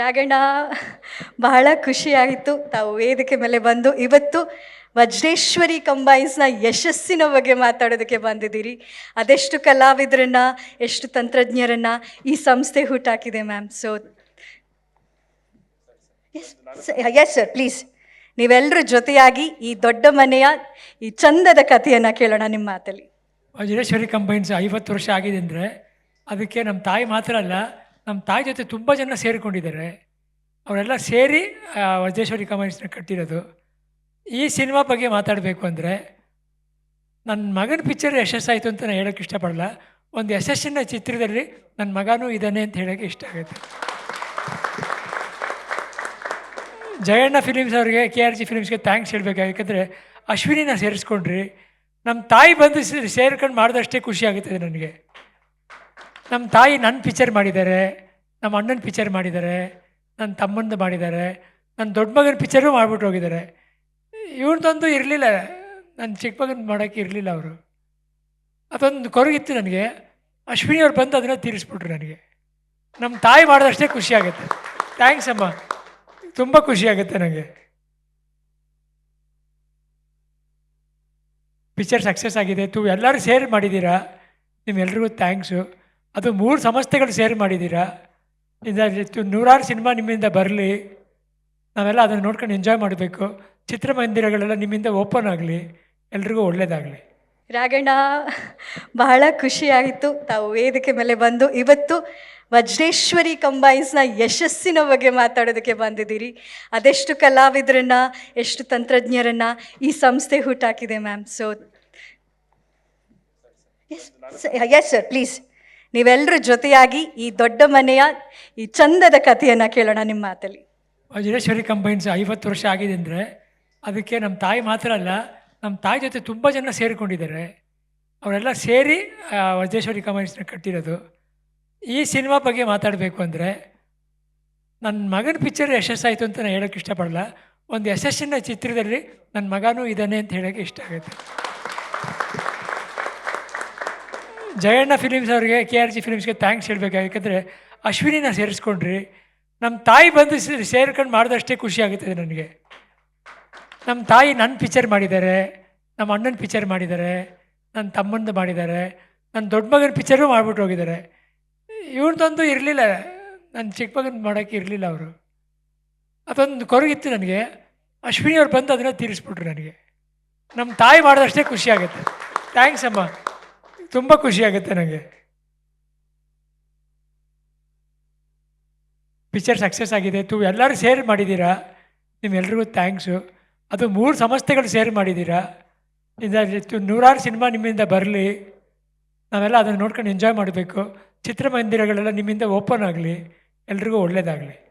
ರಾಗಣ್ಣ, ಬಹಳ ಖುಷಿಯಾಯಿತು ತಾವು ವೇದಿಕೆ ಮೇಲೆ ಬಂದು ಇವತ್ತು ವಜ್ರೇಶ್ವರಿ ಕಂಬೈನ್ಸ್ನ ಯಶಸ್ಸಿನ ಬಗ್ಗೆ ಮಾತಾಡೋದಕ್ಕೆ ಬಂದಿದ್ದೀರಿ. ಅದೆಷ್ಟು ಕಲಾವಿದರನ್ನ, ಎಷ್ಟು ತಂತ್ರಜ್ಞರನ್ನ ಈ ಸಂಸ್ಥೆ ಹುಟ್ಟಾಕಿದೆ ma'am. So yes sir please ನೀವೆಲ್ಲರ ಜೊತೆಯಾಗಿ ಈ ದೊಡ್ಡ ಮನೆಯ, ಈ ಚಂದದ ಕಥೆಯನ್ನು ಕೇಳೋಣ ನಿಮ್ಮ ಮಾತಲ್ಲಿ. ವಜ್ರೇಶ್ವರಿ ಕಂಬೈನ್ಸ್ ಐವತ್ತು ವರ್ಷ ಆಗಿದೆ ಅಂದರೆ, ಅದಕ್ಕೆ ನಮ್ಮ ತಾಯಿ ಮಾತ್ರ ಅಲ್ಲ ನಮ್ಮ ತಾಯಿ ಜೊತೆ ತುಂಬ ಜನ ಸೇರಿಕೊಂಡಿದ್ದಾರೆ. ಅವರೆಲ್ಲ ಸೇರಿ ವಜ್ರೇಶ್ವರಿ ಕಂಬೈನ್ಸ್ನ ಕಟ್ಟಿರೋದು. ಈ ಸಿನಿಮಾ ಬಗ್ಗೆ ಮಾತಾಡಬೇಕು ಅಂದರೆ ನನ್ನ ಮಗನ ಪಿಕ್ಚರ್ ಯಶಸ್ಸಾಯಿತು ಅಂತ ನಾನು ಹೇಳೋಕ್ಕೆ ಇಷ್ಟಪಡಲ್ಲ. ಒಂದು ಯಶಸ್ಸಿನ ಚಿತ್ರದಲ್ಲಿ ನನ್ನ ಮಗನೂ ಇದ್ದಾನೆ ಅಂತ ಹೇಳೋಕ್ಕೆ ಇಷ್ಟ ಆಗುತ್ತೆ. ಜಯಣ್ಣ ಫಿಲಿಮ್ಸ್ ಅವರಿಗೆ, ಕೆ ಆರ್ ಜಿ ಫಿಲಿಮ್ಸ್ಗೆ ಥ್ಯಾಂಕ್ಸ್ ಹೇಳಬೇಕು. ಯಾಕಂದರೆ ಅಶ್ವಿನಿನ ಸೇರಿಸ್ಕೊಂಡ್ರಿ. ನಮ್ಮ ತಾಯಿ ಬಂದು ಸೇರ್ಕೊಂಡು ಮಾಡಿದಷ್ಟೇ ಖುಷಿ ಆಗುತ್ತದೆ ನನಗೆ. ನಮ್ಮ ತಾಯಿ ನನ್ನ ಪಿಕ್ಚರ್ ಮಾಡಿದ್ದಾರೆ ನಮ್ಮ ಅಣ್ಣನ ಪಿಕ್ಚರ್ ಮಾಡಿದ್ದಾರೆ ನನ್ನ ತಮ್ಮಂದು ಮಾಡಿದ್ದಾರೆ ನನ್ನ ದೊಡ್ಡ ಮಗನ ಪಿಕ್ಚರು ಮಾಡ್ಬಿಟ್ಟು ಹೋಗಿದ್ದಾರೆ ಇವ್ರದ್ದೊಂದು ಇರಲಿಲ್ಲ ನನ್ನ ಚಿಕ್ಕ ಮಗನ ಮಾಡೋಕ್ಕೆ ಇರಲಿಲ್ಲ ಅವರು. ಅದೊಂದು ಕೊರಗಿತ್ತು ನನಗೆ. ಅಶ್ವಿನಿ ಅವ್ರು ಬಂದು ಅದನ್ನು ತೀರಿಸ್ಬಿಟ್ರು ನನಗೆ. ನಮ್ಮ ತಾಯಿ ಮಾಡಿದಷ್ಟೇ ಖುಷಿ ಆಗುತ್ತೆ. ಥ್ಯಾಂಕ್ಸ್ ಅಮ್ಮ. ತುಂಬ ಖುಷಿ ಆಗುತ್ತೆ ನನಗೆ ಪಿಕ್ಚರ್ ಸಕ್ಸಸ್ ಆಗಿದೆ. ತು ಎಲ್ಲರೂ ಸೇರ್ ಮಾಡಿದ್ದೀರಾ? ನಿಮ್ಮೆಲ್ರಿಗೂ ಥ್ಯಾಂಕ್ಸು. ಅದು ಮೂರು ಸಂಸ್ಥೆಗಳು ಸೇರಿ ಮಾಡಿದ್ದೀರಾ? ಇದು ನೂರಾರು ಸಿನಿಮಾ ನಿಮ್ಮಿಂದ ಬರಲಿ. ನಾವೆಲ್ಲ ಅದನ್ನು ನೋಡ್ಕೊಂಡು ಎಂಜಾಯ್ ಮಾಡಬೇಕು. ಚಿತ್ರಮಂದಿರಗಳೆಲ್ಲ ನಿಮ್ಮಿಂದ ಓಪನ್ ಆಗಲಿ. ಎಲ್ರಿಗೂ ಒಳ್ಳೆಯದಾಗಲಿ ರಾಗಣ್ಣ, ಬಹಳ ಖುಷಿಯಾಯಿತು ತಾವು ವೇದಿಕೆ ಮೇಲೆ ಬಂದು ಇವತ್ತು ವಜ್ರೇಶ್ವರಿ ಕಂಬೈನ್ಸ್ನ ಯಶಸ್ಸಿನ ಬಗ್ಗೆ ಮಾತಾಡೋದಕ್ಕೆ ಬಂದಿದ್ದೀರಿ. ಅದೆಷ್ಟು ಕಲಾವಿದರನ್ನ, ಎಷ್ಟು ತಂತ್ರಜ್ಞರನ್ನ ಈ ಸಂಸ್ಥೆ ಹುಟ್ಟಾಕಿದೆ ma'am. So yes sir please ನೀವೆಲ್ಲರೂ ಜೊತೆಯಾಗಿ ಈ ದೊಡ್ಡ ಮನೆಯ ಈ ಚಂದದ ಕಥೆಯನ್ನು ಕೇಳೋಣ ನಿಮ್ಮ ಮಾತಲ್ಲಿ. ವಜ್ರೇಶ್ವರಿ ಕಂಬೈನ್ಸ್ ಐವತ್ತು ವರ್ಷ ಆಗಿದೆ ಅಂದರೆ ಅದಕ್ಕೆ ನಮ್ಮ ತಾಯಿ ಮಾತ್ರ ಅಲ್ಲ, ನಮ್ಮ ತಾಯಿ ಜೊತೆ ತುಂಬ ಜನ ಸೇರಿಕೊಂಡಿದ್ದಾರೆ. ಅವರೆಲ್ಲ ಸೇರಿ ವಜ್ರೇಶ್ವರಿ ಕಂಬೈನ್ಸ್ನ ಕಟ್ಟಿರೋದು. ಈ ಸಿನಿಮಾ ಬಗ್ಗೆ ಮಾತಾಡಬೇಕು ಅಂದರೆ ನನ್ನ ಮಗನ ಪಿಕ್ಚರ್ ಯಶಸ್ಸಾಯಿತು ಅಂತ ನಾನು ಹೇಳೋಕ್ಕೆ ಇಷ್ಟಪಡಲ್ಲ. ಒಂದು ಯಶಸ್ಸಿನ ಚಿತ್ರದಲ್ಲಿ ನನ್ನ ಮಗನೂ ಇದ್ದಾನೆ ಅಂತ ಹೇಳೋಕ್ಕೆ ಇಷ್ಟ ಆಗುತ್ತೆ. ಜಯಣ್ಣ ಫಿಲಿಮ್ಸ್ ಅವರಿಗೆ ಕೆ ಆರ್ ಜಿ ಫಿಲಿಮ್ಸ್ಗೆ ಥ್ಯಾಂಕ್ಸ್ ಹೇಳಬೇಕು ಯಾಕಂದರೆ ಅಶ್ವಿನಿನ ಸೇರಿಸ್ಕೊಂಡ್ರಿ. ನಮ್ಮ ತಾಯಿ ಬಂದು ಸೇರ್ಕೊಂಡು ಮಾಡಿದಷ್ಟೇ ಖುಷಿ ಆಗುತ್ತದೆ ನನಗೆ. ನಮ್ಮ ತಾಯಿ ನನ್ನ ಪಿಕ್ಚರ್ ಮಾಡಿದ್ದಾರೆ ನಮ್ಮ ಅಣ್ಣನ ಪಿಕ್ಚರ್ ಮಾಡಿದ್ದಾರೆ ನನ್ನ ತಮ್ಮಂದು ಮಾಡಿದ್ದಾರೆ ನನ್ನ ದೊಡ್ಡ ಮಗನ ಪಿಕ್ಚರು ಮಾಡ್ಬಿಟ್ಟು ಹೋಗಿದ್ದಾರೆ. ಇವ್ರದ್ದೊಂದು ಇರಲಿಲ್ಲ ನನ್ನ ಚಿಕ್ಕ ಮಗನ ಮಾಡೋಕ್ಕೆ ಇರಲಿಲ್ಲ ಅವರು. ಅದೊಂದು ಕೊರಗಿತ್ತು ನನಗೆ. ಅಶ್ವಿನಿ ಅವ್ರು ಬಂದು ಅದನ್ನು ತೀರಿಸ್ಬಿಟ್ರು ನನಗೆ. ನಮ್ಮ ತಾಯಿ ಮಾಡಿದಷ್ಟೇ ಖುಷಿ ಆಗುತ್ತೆ. ಥ್ಯಾಂಕ್ಸ್ ಅಮ್ಮ. ತುಂಬ ಖುಷಿಯಾಗುತ್ತೆ ನನಗೆ ಪಿಕ್ಚರ್ ಸಕ್ಸಸ್ ಆಗಿದೆ. ತು ಎಲ್ಲರೂ ಶೇರ್ ಮಾಡಿದ್ದೀರಾ? ನಿಮ್ಮೆಲ್ರಿಗೂ ಥ್ಯಾಂಕ್ಸು ಅದು ಮೂರು ಸಂಸ್ಥೆಗಳು ಸೇರ್ ಮಾಡಿದ್ದೀರಾ? ಇದು ನೂರಾರು ಸಿನಿಮಾ ನಿಮ್ಮಿಂದ ಬರಲಿ. ನಾವೆಲ್ಲ ಅದನ್ನು ನೋಡ್ಕೊಂಡು ಎಂಜಾಯ್ ಮಾಡಬೇಕು. ಚಿತ್ರಮಂದಿರಗಳೆಲ್ಲ ನಿಮ್ಮಿಂದ ಓಪನ್ ಆಗಲಿ. ಎಲ್ರಿಗೂ ಒಳ್ಳೆಯದಾಗಲಿ